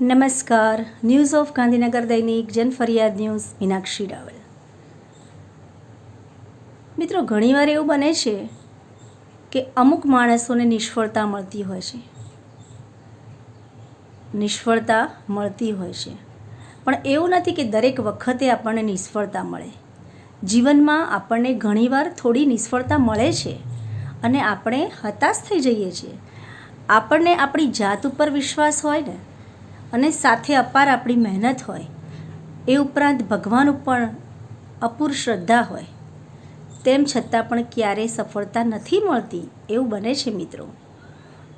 નમસ્કાર. News of Gandhinagar દૈનિક, જનફરિયાદ news, Meenakshi Raval. મિત્રો ઘણીવાર એવું બને છે કે અમુક માણસોને નિષ્ફળતા મળતી હોય છે. નિષ્ફળતા મળતી હોય છે. પણ એવું નથી કે દરેક વખતે આપણને નિષ્ફળતા મળે. જીવનમાં આપણને ઘણીવાર થોડી નિષ્ફળતા મળે છે અને આપણે હતાશ થઈ જઈએ છીએ. આપણને આપણી જાત ઉપર વિશ્વાસ હોય ને અને સાથે અપાર આપણી મહેનત હોય, એ ઉપરાંત ભગવાન ઉપર અપૂર શ્રદ્ધા હોય, તેમ છતાં પણ ક્યારેય સફળતા નથી મળતી, એવું બને છે મિત્રો.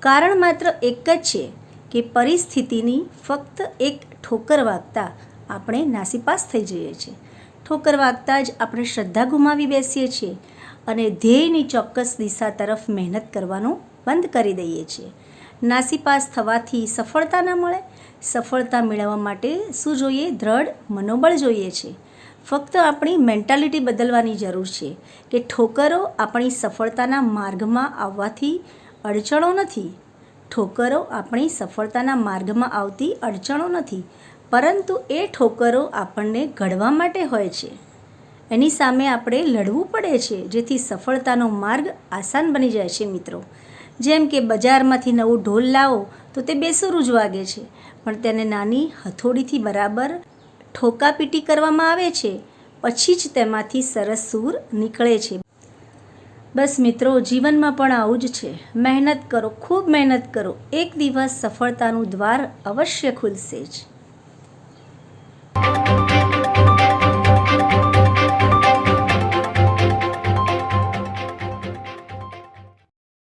કારણ માત્ર એક જ છે કે પરિસ્થિતિની ફક્ત એક ઠોકર વાગતા આપણે નાસીપાસ થઈ જઈએ છીએ. ઠોકર વાગતા જ આપણે શ્રદ્ધા ગુમાવી બેસીએ છીએ અને ધ્યેયની ચોક્કસ દિશા તરફ મહેનત કરવાનું બંધ કરી દઈએ છીએ. નાસીપાસ થવાથી સફળતા ન મળે. સફળતા મેળવવા માટે શું જોઈએ? દ્રઢ મનોબળ જોઈએ છે. ફક્ત આપણી મેન્ટાલિટી બદલવાની જરૂર છે કે ઠોકરો આપણી સફળતાના માર્ગમાં આવવાથી અડચણો નથી. ઠોકરો આપણી સફળતાના માર્ગમાં આવતી અડચણો નથી, પરંતુ એ ઠોકરો આપણને ઘડવા માટે હોય છે. એની સામે આપણે લડવું પડે છે, જેથી સફળતાનો માર્ગ આસાન બની જાય છે મિત્રો. જેમ કે બજારમાંથી નવું ઢોલ લાવો, તો તે બેસુરું જ વાગે છે. પણ તેને નાની હથોડીથી બરાબર ઠોકાપીટી કરવામાં આવે છે, પછી જ તેમાંથી સરસ સૂર નીકળે છે. બસ મિત્રો, જીવનમાં પણ આવું જ છે. મહેનત કરો, ખૂબ મહેનત કરો. એક દિવસ સફળતાનું દ્વાર અવશ્ય ખુલશે જ.